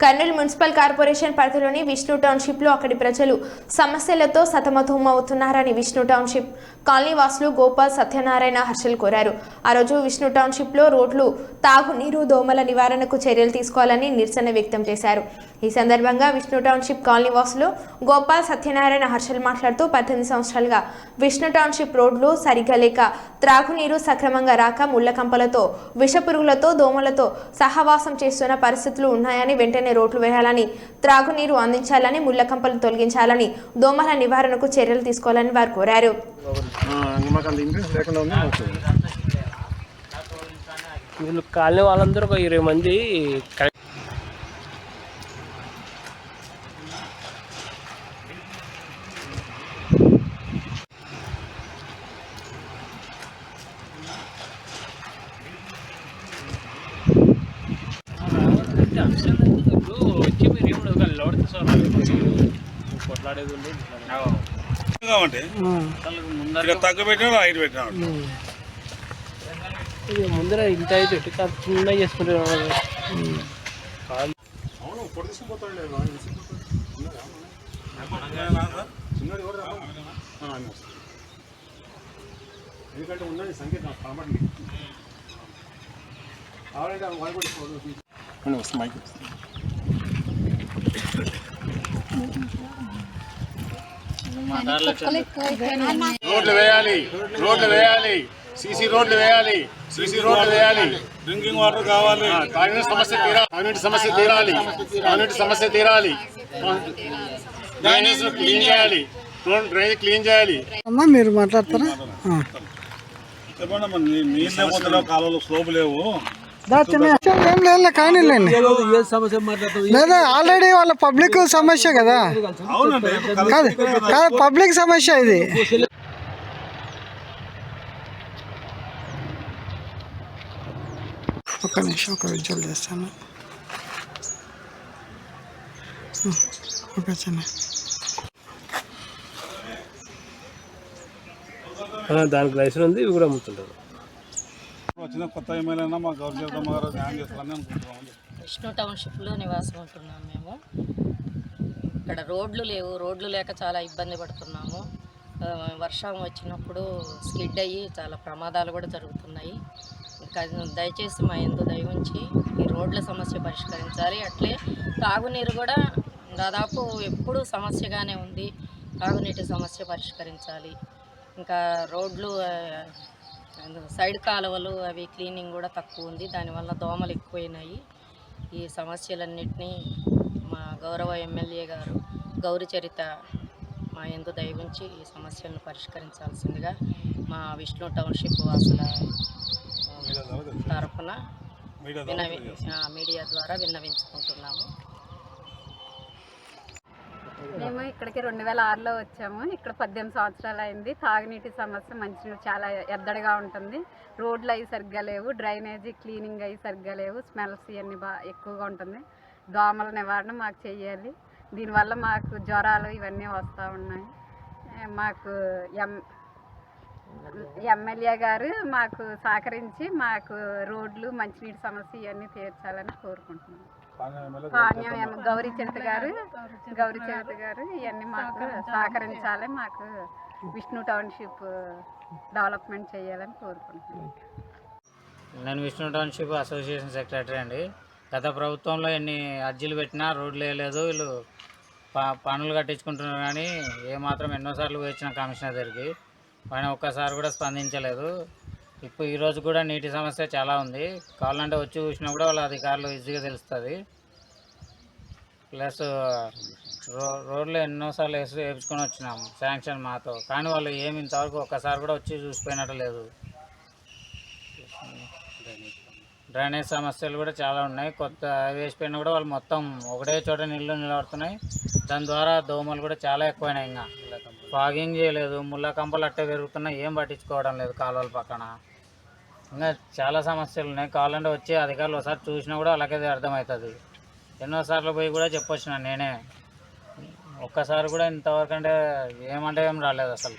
Kurnool municipal corporation పరిధిలోని విష్ణు టౌన్షిప్లో అక్కడి ప్రజలు సమస్యలతో సతమతమవుతున్నారని విష్ణు టౌన్షిప్ కాలనీ వాసులు గోపాల్ సత్యనారాయణ హర్షల్ కోరారు. ఆ రోజు విష్ణు టౌన్షిప్లో రోడ్లు తాగునీరు దోమల నివారణకు చర్యలు తీసుకోవాలని నిరసన వ్యక్తం చేశారు. ఈ సందర్భంగా విష్ణు టౌన్షిప్ కాలనీ వాసులు గోపాల్ సత్యనారాయణ హర్షల్ మాట్లాడుతూ పద్దెనిమిది సంవత్సరాలుగా విష్ణు టౌన్షిప్ రోడ్లు సరిగ్గా లేక త్రాగునీరు సక్రమంగా రాక ముళ్ళ కంపలతో విషపురుగులతో దోమలతో సహవాసం చేస్తున్న పరిస్థితులు ఉన్నాయని వెంటనే రోడ్లు వేయాలని త్రాగునీరు అందించాలని ముళ్ళ కంపలు తొలగించాలని దోమల నివారణకు చర్యలు తీసుకోవాలని వారు కోరారు. వీళ్ళు కాలనీ వాళ్ళందరూ ఒక ఇరవై మంది కరెక్ట్ వచ్చి మీరు ఏమి లోడితే సార్ ఇక తగ్గు పెట్టినా ఐదు పెట్టినా ముందర ఇంత అయితే చిన్న కాదు ఎందుకంటే ఉన్నది సంఖ్య కనబడి కావాలంటే వాళ్ళు కూడా మైక్. రోడ్లు వేయాలి రోడ్లు వేయాలి సీసీ రోడ్లు వేయాలి సీసీ రోడ్లు వేయాలి. డ్రింకింగ్ వాటర్ కావాలి. తాగునీటి సమస్య తీరాలి తాగునీటి సమస్య తీరాలి తాగునీటి సమస్య తీరాలి. డ్రైనేజ్ క్లీన్ చేయాలి రోడ్ డ్రైనేజ్ క్లీన్ చేయాలి. అమ్మా మీరు మాట్లాడతారా. చెప్పండి అమ్మా, నీళ్ళే కాలువలు స్లోపు లేవు. ఏం లేదు ఆల్రెడీ వాళ్ళ పబ్లిక్ సమస్య కదా? అవునండి. కాదు కాదు పబ్లిక్ సమస్య ఇది. ఒక నిమిషం ఒక విజువల్ చేస్తాను. ఓకే చిన్న. దానికి లైసెన్స్ ఉంది ఇవి కూడా అమ్ముతుంటారు. వచ్చిన కొత్త ఎమ్మెల్యే మా గౌరవ గారు న్యాయం చేస్తారని అనుకుంటున్నాం విష్ణు టౌన్షిప్లో నివాసం ఉంటున్నాం మేము. ఇక్కడ రోడ్లు లేవు రోడ్లు లేక చాలా ఇబ్బంది పడుతున్నాము. వర్షం వచ్చినప్పుడు స్కిడ్ అయ్యి చాలా ప్రమాదాలు కూడా జరుగుతున్నాయి. ఇంకా దయచేసి మా ఎందు దయవుంచి ఈ రోడ్ల సమస్య పరిష్కరించాలి. అట్లే తాగునీరు కూడా దాదాపు ఎప్పుడూ సమస్యగానే ఉంది. తాగునీటి సమస్య పరిష్కరించాలి. ఇంకా రోడ్లు సైడ్ కాలువలు అవి క్లీనింగ్ కూడా తక్కువ ఉంది. దానివల్ల దోమలు ఎక్కువైనాయి. ఈ సమస్యలన్నింటినీ మా గౌరవ ఎమ్మెల్యే గారు గౌరి చరిత మా ఎందు దయవుంచి ఈ సమస్యలను పరిష్కరించాల్సిందిగా మా విష్ణు టౌన్షిప్ వాసుల తరఫున మీడియా ద్వారా విన్నవించుకుంటున్నాము. మేము ఇక్కడికి రెండు వేల ఆరులో వచ్చాము. ఇక్కడ పద్దెనిమిది సంవత్సరాలు అయింది. తాగునీటి సమస్య మంచినీరు చాలా ఎద్దడిగా ఉంటుంది. రోడ్లు అవి సరిగ్గా లేవు. డ్రైనేజీ క్లీనింగ్ అవి సరిగ్గా లేవు. స్మెల్స్ ఇవన్నీ బాగా ఎక్కువగా ఉంటుంది. దోమల నివారణ మాకు చెయ్యాలి దీనివల్ల మాకు జ్వరాలు ఇవన్నీ వస్తూ ఉన్నాయి. మాకు ఎం ఎమ్మెల్యే గారు మాకు సహకరించి మాకు రోడ్లు మంచినీటి సమస్య ఇవన్నీ తీర్చాలని కోరుకుంటున్నాం. గౌరీ చరిత గారు గౌరీ చరిత గారు ఇవన్నీ మాకు సహకరించాలి మాకు విష్ణు టౌన్షిప్ డెవలప్మెంట్ చేయాలని కోరుకుంటున్నాను నేను విష్ణు టౌన్షిప్ అసోసియేషన్ సెక్రటరీ అండి. గత ప్రభుత్వంలో ఎన్ని అర్జీలు పెట్టినా రోడ్లు వేయలేదు వీళ్ళు ప పనులు కట్టించుకుంటున్నారు కానీ ఏమాత్రం ఎన్నోసార్లు వచ్చిన కమిషనర్ దగ్గరికి. ఆయన ఒక్కసారి కూడా స్పందించలేదు. ఇప్పుడు ఈరోజు కూడా నీటి సమస్య చాలా ఉంది. కావాలంటే వచ్చి చూసినా కూడా వాళ్ళ అధికారులు ఈజీగా తెలుస్తుంది. ప్లస్ రో రోడ్లు ఎన్నోసార్లు వేసి వేపించుకొని వచ్చినాం. శాంక్షన్ మాతో. కానీ వాళ్ళు ఏమి ఇంతవరకు ఒక్కసారి కూడా వచ్చి చూసిపోయినట్టు లేదు. డ్రైనేజ్ సమస్యలు కూడా చాలా ఉన్నాయి. కొత్త అవి వేసిపోయినా కూడా వాళ్ళు మొత్తం ఒకటే చోట నీళ్ళు నిలబడుతున్నాయి. దాని ద్వారా దోమలు కూడా చాలా ఎక్కువైనాయి ఇంకా. ఫాగింగ్ చేయలేదు ముళ్ళ కంపలు అట్టే పెరుగుతున్నాయి ఏం పట్టించుకోవడం లేదు కాలువల పక్కన. ఇంకా చాలా సమస్యలు ఉన్నాయి. కావాలంటే వచ్చి అధికారులు ఒకసారి చూసినా కూడా అలాగే అర్థమవుతుంది. ఎన్నోసార్లు పోయి కూడా చెప్పొచ్చిన నేనే. ఒక్కసారి కూడా ఇంతవరకు అంటే ఏమంటే ఏం రాలేదు అసలు